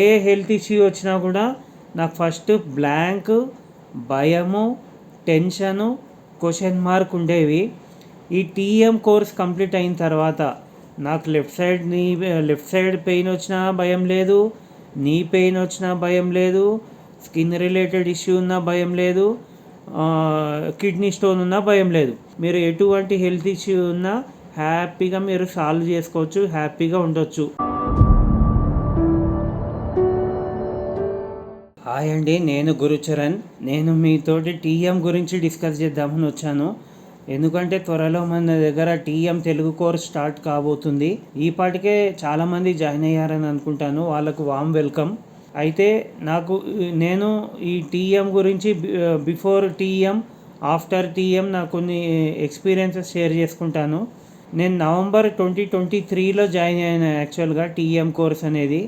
ఏ health issue వచ్చినా కూడా నాకు ఫస్ట్ బ్లాంక్ భయము టెన్షను క్వశ్చన్ మార్క్ ఉండేవి. ఈ టీఎం కోర్స్ కంప్లీట్ అయిన తర్వాత నాకు left side knee left side pain వచ్చినా భయం లేదు నీ పెయిన్ వచ్చినా భయం లేదు స్కిన్ రిలేటెడ్ ఇష్యూ ఉన్నా భయం లేదు కిడ్నీ స్టోన్ ఉన్నా భయం లేదు. మీరు ఎటువంటి హెల్త్ ఇష్యూ ఉన్నా హ్యాపీగా మీరు సాల్వ్ చేసుకోవచ్చు హ్యాపీగా ఉండొచ్చు. హాయ్ అండి నేను గురుచరణ్. నేను మీతోటి టీఎం గురించి డిస్కస్ చేద్దామని వచ్చాను. ఎందుకంటే త్వరలో మన దగ్గర టీఎం తెలుగు కోర్స్ స్టార్ట్ కాబోతుంది. ఈ పాటికే చాలామంది జాయిన్ అయ్యారని అనుకుంటాను. వాళ్ళకు వామ్ వెల్కమ్ అయితే నాకు నేను ఈ టీఎం గురించి బిఫోర్ టీఎం ఆఫ్టర్ టీఎం నా కొన్ని ఎక్స్పీరియన్సెస్ షేర్ చేసుకుంటాను. నేను నవంబర్ ట్వంటీ ట్వంటీ త్రీలో జాయిన్ అయిన యాక్చువల్గా టీఎం కోర్స్ అనేది.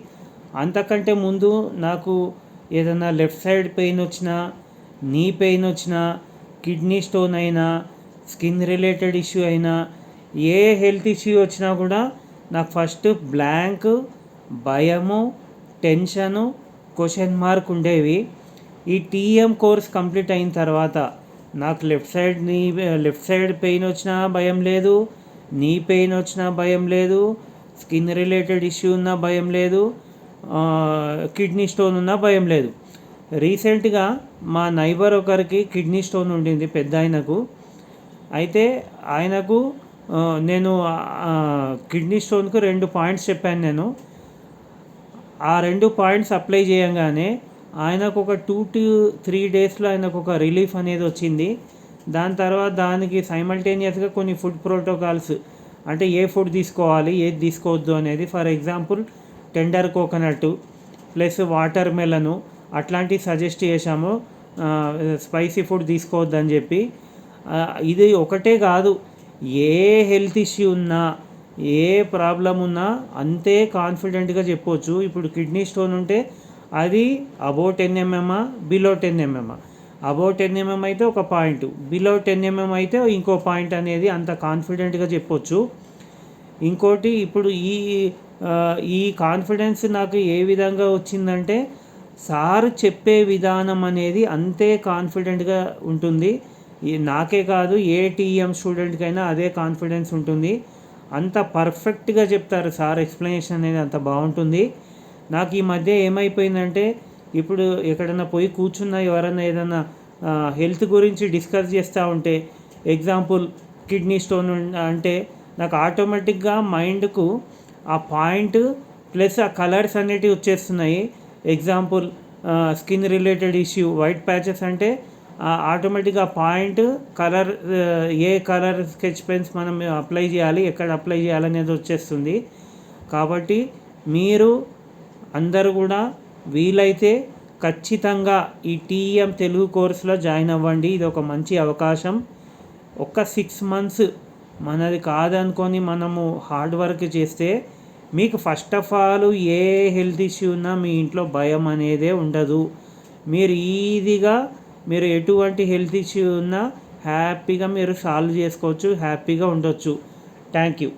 అంతకంటే ముందు నాకు ఏదైనా లెఫ్ట్ సైడ్ పెయిన్ వచ్చినా నీ పెయిన్ వచ్చినా కిడ్నీ స్టోన్ అయినా స్కిన్ రిలేటెడ్ ఇష్యూ అయినా ఏ హెల్త్ ఇష్యూ వచ్చినా కూడా నాకు ఫస్ట్ బ్లాంక్ భయము టెన్షను క్వశ్చన్ మార్క్ ఉండేవి. ఈ టీఎం కోర్స్ కంప్లీట్ అయిన తర్వాత నాకు left side knee left side pain వచ్చినా భయం లేదు నీ పెయిన్ వచ్చినా భయం లేదు స్కిన్ రిలేటెడ్ ఇష్యూ ఉన్నా భయం లేదు కిడ్నీ స్టోన్ ఉన్నా భయం లేదు. రీసెంట్గా మా నైబర్ ఒకరికి కిడ్నీ స్టోన్ ఉండింది పెద్ద ఆయనకు. అయితే ఆయనకు నేను కిడ్నీ స్టోన్కు రెండు పాయింట్స్ చెప్పాను నేను. ఆ రెండు పాయింట్స్ అప్లై చేయగానే ఆయనకు ఒక టూ టు త్రీ డేస్లో ఆయనకు ఒక రిలీఫ్ అనేది వచ్చింది. దాని తర్వాత దానికి సైమల్టేనియస్గా కొన్ని ఫుడ్ ప్రోటోకాల్స్ అంటే ఏ ఫుడ్ తీసుకోవాలి ఏది తీసుకోవద్దు అనేది for example tender coconut plus watermelon అట్లాంటివి సజెస్ట్ చేశాము. స్పైసీ ఫుడ్ తీసుకోవద్దని చెప్పి. ఇది ఒకటే కాదు. ఏ హెల్త్ ఇష్యూ ఉన్నా ఏ ప్రాబ్లం ఉన్నా అంతే కాన్ఫిడెంట్గా చెప్పొచ్చు. ఇప్పుడు కిడ్నీ స్టోన్ ఉంటే అది above ten mm below ten mm above ten mm అయితే ఒక పాయింట్. బిలో టెన్ ఎంఎం అయితే ఇంకో పాయింట్ అనేది అంత కాన్ఫిడెంట్గా చెప్పొచ్చు. ఇంకోటి ఇప్పుడు ఈ ఈ కాన్ఫిడెన్స్ నాకు ఏ విధంగా వచ్చిందంటే సార్ చెప్పే విధానం అనేది అంతే కాన్ఫిడెంట్గా ఉంటుంది. నాకే కాదు ఏ టీఎం స్టూడెంట్కైనా అదే కాన్ఫిడెన్స్ ఉంటుంది. అంత పర్ఫెక్ట్గా చెప్తారు సార్ ఎక్స్ప్లెనేషన్ అనేది అంత బాగుంటుంది. నాకు ఈ మధ్య ఏమైపోయిందంటే ఇప్పుడు ఎక్కడైనా పోయి కూర్చున్నా ఎవరైనా ఏదైనా హెల్త్ గురించి డిస్కస్ చేస్తూ ఉంటే ఎగ్జాంపుల్ కిడ్నీ స్టోన్ అంటే నాకు ఆటోమేటిక్గా మైండ్కు ఆ పాయింట్ ప్లస్ ఆ కలర్స్ అనేటివి వచ్చేస్తున్నాయి. Example skin related issue white patches అంటే ఆటోమేటిక్గా పాయింట్ కలర్ ఏ కలర్ స్కెచ్ పెన్స్ మనం అప్లై చేయాలి ఎక్కడ అప్లై చేయాలనేది వచ్చేస్తుంది. కాబట్టి మీరు అందరూ కూడా వీలైతే ఖచ్చితంగా ఈ టీఎం తెలుగు కోర్సులో జాయిన్ అవ్వండి. ఇది ఒక మంచి అవకాశం. ఒక సిక్స్ మంత్స్ మనది కాదనుకొని మనము హార్డ్ వర్క్ చేస్తే మీకు ఫస్ట్ ఆఫ్ ఆల్ ఏ హెల్త్ ఇష్యూ ఉన్నా మీ ఇంట్లో భయం అనేదే ఉండదు. మీరు ఈజీగా మీరు ఎటువంటి హెల్త్ ఇష్యూ ఉన్నా హ్యాపీగా మీరు సాల్వ్ చేసుకోవచ్చు హ్యాపీగా ఉండొచ్చు. Thank you